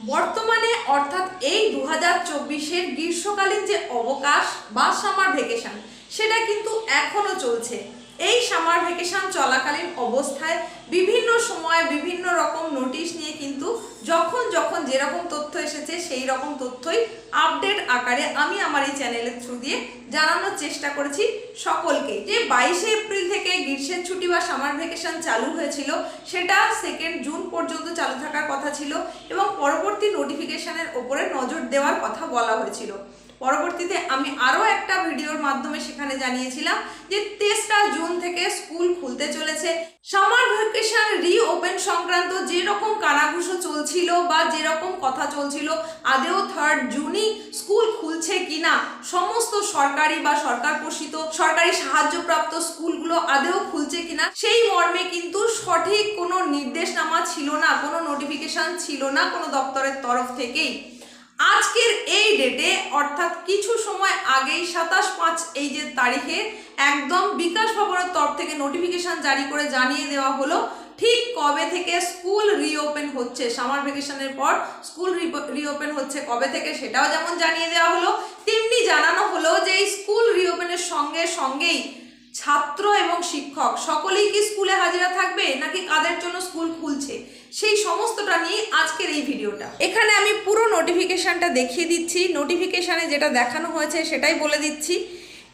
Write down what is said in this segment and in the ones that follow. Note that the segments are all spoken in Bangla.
বর্তমানে অর্থাৎ এই দু হাজার চব্বিশের গ্রীষ্মকালীন যে অবকাশ বা সামার ভেকেশন সেটা কিন্তু এখনও চলছে। এই সামার ভেকেশন চলাকালীন অবস্থায় বিভিন্ন সময় বিভিন্ন রকম নোটিশ নিয়ে কিন্তু যখন যখন যেরকম তথ্য এসেছে সেই রকম তথ্যই আপডেট আকারে আমি আমার এই চ্যানেলের থ্রু দিয়ে জানানোর চেষ্টা করেছি সকলকে। যে বাইশে এপ্রিল থেকে গ্রীষ্মের ছুটি বা সামার ভ্যাকেশন চালু হয়েছিল, সেটা সেকেন্ড জুন পর্যন্ত চালু থাকার কথা ছিল এবং পরবর্তী নোটিফিকেশনের ওপরে নজর দেওয়ার কথা বলা হয়েছিল। পরবর্তীতে আমি আরও একটা ভিডিওর মাধ্যমে সেখানে জানিয়েছিলাম যে তেসরা জুন থেকে স্কুল খুলতে চলেছে। সামার ভ্যাকেশন রিওপেন সংক্রান্ত যেরকম কানাঘুষো চলছিল বা যেরকম কথা চলছিল, আদেও থার্ড জুনই স্কুল খুলছে কিনা, সমস্ত সরকারি বা সরকার পোষিত সরকারি সাহায্যপ্রাপ্ত স্কুলগুলো আদেও খুলছে কিনা, সেই মর্মে কিন্তু সঠিক কোনো নির্দেশনামা ছিল না, কোনো নোটিফিকেশন ছিল না কোনো দপ্তরের তরফ থেকেই। আজকের ডেটে অর্থাৎ কিছু সময় আগেই সাতাশ পাঁচ এই যে তারিখে একদম বিকাশ ভবনের তরফ থেকে নোটিফিকেশান জারি করে জানিয়ে দেওয়া হলো, ঠিক কবে থেকে স্কুল রিওপেন হচ্ছে? সামার ভ্যাকেশনের পর স্কুল রিওপেন হচ্ছে কবে থেকে সেটাও যেমন জানিয়ে দেওয়া হলো, তেমনি জানানো হলো যে এই স্কুল রিওপেনের সঙ্গে সঙ্গেই ছাত্র এবং শিক্ষক, সকলেই কি স্কুলে হাজিরা থাকবে নাকি কাদের জন্য স্কুল খুলছে? সেই সমস্তটা নিয়ে আজকের এই ভিডিওটা। এখানে আমি পুরো নোটিফিকেশনটা দেখিয়ে দিচ্ছি। নোটিফিকেশানে যেটা দেখানো হয়েছে সেটাই বলে দিচ্ছি।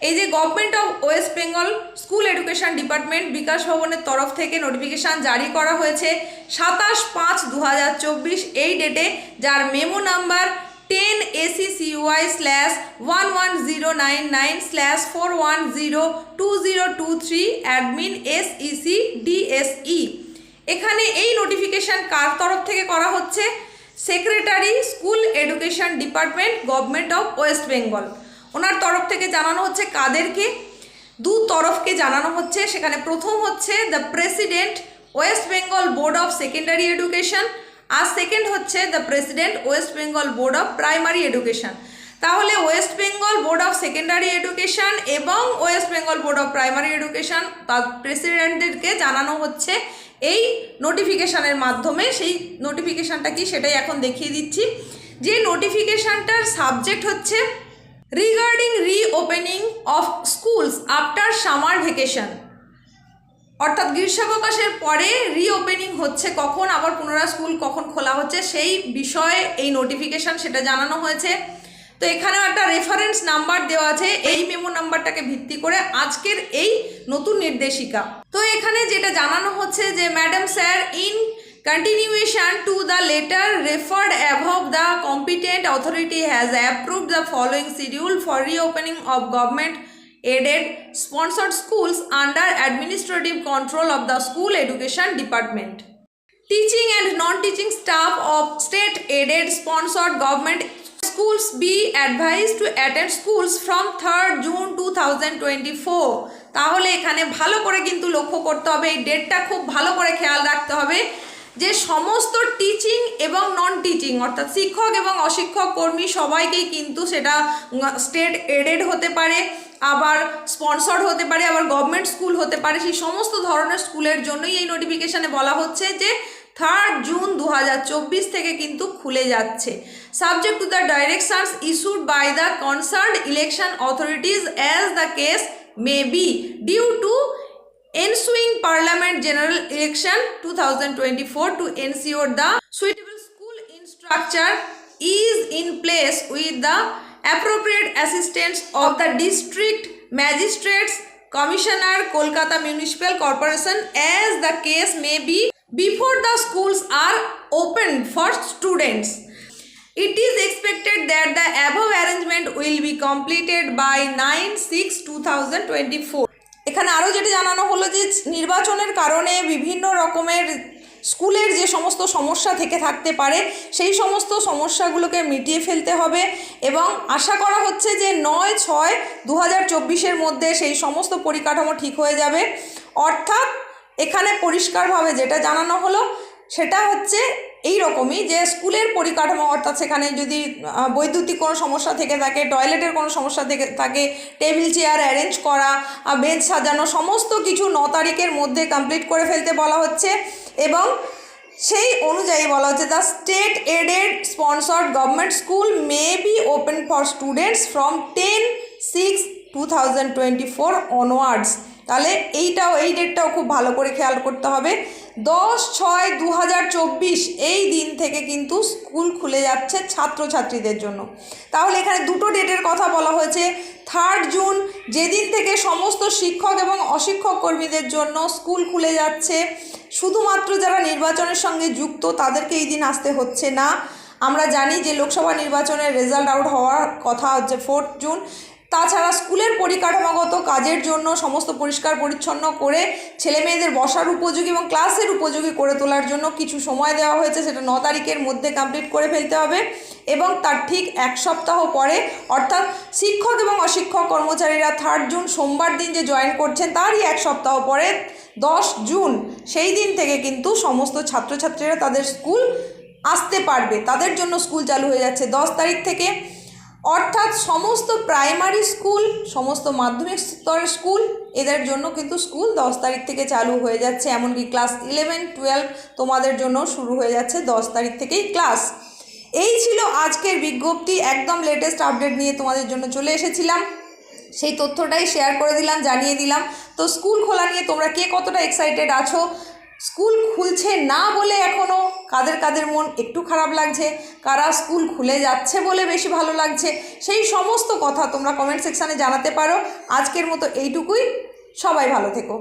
এই যে government of West Bengal school education department Bikash ভবনের তরফ থেকে নোটিফিকেশান জারি করা হয়েছে সাতাশ পাঁচ দু এই ডেটে যার memo number ten ACCUI slash one one zero nine nine slash four one zero two zero two three admin SEC DSE এখানে এই নোটিফিকেশান কার তরফ থেকে করা হচ্ছে? Secretary school education department government of West Bengal ওনার তরফ থেকে জানানো হচ্ছে কাদেরকে? দু তরফকে জানানো হচ্ছে। সেখানে প্রথম হচ্ছে the president West Bengal board of secondary education R second হচ্ছে the president West Bengal board of primary education তাহলে West Bengal board of secondary education এবং West Bengal board of primary education তার প্রেসিডেন্টদেরকে জানানো হচ্ছে এই নোটিফিকেশানের মাধ্যমে। সেই নোটিফিকেশানটা কি সেটাই এখন দেখিয়ে দিচ্ছি। যে নোটিফিকেশানটার সাবজেক্ট হচ্ছে regarding reopening of schools after summer vacation অর্থাৎ গ্রীষ্মাবকাশের পরে রিওপেনিং হচ্ছে, কখন আবার পুনরায় স্কুল কখন খোলা হচ্ছে, সেই বিষয়ে এই নোটিফিকেশান সেটা জানানো হয়েছে। তো এখানেও একটা রেফারেন্স নাম্বার দেওয়া আছে, এই মেমো নাম্বারটাকে ভিত্তি করে আজকের এই নতুন নির্দেশিকা। তো এখানে যেটা জানানো হচ্ছে যে madam sir in continuation to the letter referred above, the competent authority has approved the following schedule for reopening of government aided sponsored schools under administrative control of the school education department teaching and non-teaching staff of state aided sponsored government schools be advised to attend schools from 3rd june 2024 তাহলে এখানে ভালো করে কিন্তু লক্ষ্য করতে হবে এই ডেটটা খুব ভালো করে খেয়াল রাখতে হবে যে সমস্ত টিচিং এবং নন টিচিং অর্থাৎ শিক্ষক এবং অশিক্ষক কর্মী সবাইকেই কিন্তু সেটা স্টেট এডেড হতে পারে, আবার স্পন্সর্ড হতে পারে, আবার গভর্নমেন্ট স্কুল হতে পারে, সেই সমস্ত ধরনের স্কুলের জন্যই এই নোটিফিকেশানে বলা হচ্ছে যে থার্ড জুন দু হাজার চব্বিশ থেকে কিন্তু খুলে যাচ্ছে। Subject to the directions issued by the concern election authorities as the case may be due to ensuing parliament general election 2024 to ensure the suitable school infrastructure is in place with the appropriate assistance of the district magistrates commissioner kolkata municipal corporation as the case may be before the schools are opened for students. It is expected that the above arrangement will be completed by 9 6 2024 এখানে আরও যেটা জানানো হলো যে নির্বাচনের কারণে বিভিন্ন রকমের স্কুলের যে সমস্ত সমস্যা থেকে থাকতে পারে, সেই সমস্ত সমস্যাগুলোকে মিটিয়ে ফেলতে হবে এবং আশা করা হচ্ছে যে নয় ছয় দু হাজার মধ্যে সেই সমস্ত পরিকাঠামো ঠিক হয়ে যাবে। অর্থাৎ এখানে পরিষ্কারভাবে যেটা জানানো হলো, সেটা হচ্ছে এই রকমই যে স্কুলের পরিকাঠামো, অর্থাৎ সেখানে যদি বৈদ্যুতিক কোনো সমস্যা থেকে থাকে, টয়লেটের কোনো সমস্যা থেকে থাকে, টেবিল চেয়ার অ্যারেঞ্জ করা বেঞ্চ সাজানো, সমস্ত কিছু ন তারিখের মধ্যে কমপ্লিট করে ফেলতে বলা হচ্ছে এবং সেই অনুযায়ী বলা হচ্ছে, the state aided sponsored government school may be open for students from ten six two thousand twenty four onwards. তাহলে এইটাও, এই ডেটটাও খুব ভালো করে খেয়াল করতে হবে। দশ ছয় দু এই দিন থেকে কিন্তু স্কুল খুলে যাচ্ছে ছাত্রছাত্রীদের জন্য। তাহলে এখানে দুটো ডেটের কথা বলা হয়েছে। থার্ড জুন যেদিন থেকে সমস্ত শিক্ষক এবং অশিক্ষক কর্মীদের জন্য স্কুল খুলে যাচ্ছে, শুধুমাত্র যারা নির্বাচনের সঙ্গে যুক্ত তাদেরকে এই দিন আসতে হচ্ছে না। আমরা জানি যে লোকসভা নির্বাচনের রেজাল্ট আউট হওয়ার কথা হচ্ছে ফোর্থ জুন তাছাড়া স্কুলের পরিকাঠামোগত কাজের জন্য সমস্ত পরিষ্কার পরিচ্ছন্ন করে ছেলে মেয়েদের বসার উপযোগী এবং ক্লাসের উপযোগী করে তোলার জন্য কিছু সময় দেওয়া হয়েছে, সেটা ন তারিখের মধ্যে কমপ্লিট করে ফেলতে হবে এবং তার ঠিক এক সপ্তাহ পরে, অর্থাৎ শিক্ষক এবং অশিক্ষক কর্মচারীরা থার্ড জুন সোমবার দিন যে জয়েন করছেন, তারই এক সপ্তাহ পরে, দশ জুন সেই দিন থেকে কিন্তু সমস্ত ছাত্রছাত্রীরা তাদের স্কুল আসতে পারবে। তাদের জন্য স্কুল চালু হয়ে যাচ্ছে। দশ তারিখ থেকে অর্থাৎ সমস্ত প্রাইমারি স্কুল, সমস্ত মাধ্যমিক স্তরের স্কুল, এদের জন্য কিন্তু স্কুল দশ তারিখ থেকে চালু হয়ে যাচ্ছে। এমনকি ক্লাস ইলেভেন, টুয়েলভ তোমাদের জন্য শুরু হয়ে যাচ্ছে দশ তারিখ থেকেই ক্লাস। এই ছিল আজকের বিজ্ঞপ্তি। একদম লেটেস্ট আপডেট নিয়ে তোমাদের জন্য চলে এসেছিলাম। সেই তথ্যটাই শেয়ার করে দিলাম, জানিয়ে দিলাম। তো স্কুল খোলা নিয়ে তোমরা কে কতটা এক্সাইটেড আছো? স্কুল খুলছে না বলে এখনও কাদের কাদের মন একটু খারাপ লাগছে, কারা স্কুল খুলে যাচ্ছে বলে বেশি ভালো লাগছে, সেই সমস্ত কথা তোমরা কমেন্ট সেকশানে জানাতে পারো। আজকের মতো এইটুকুই। সবাই ভালো থেকো।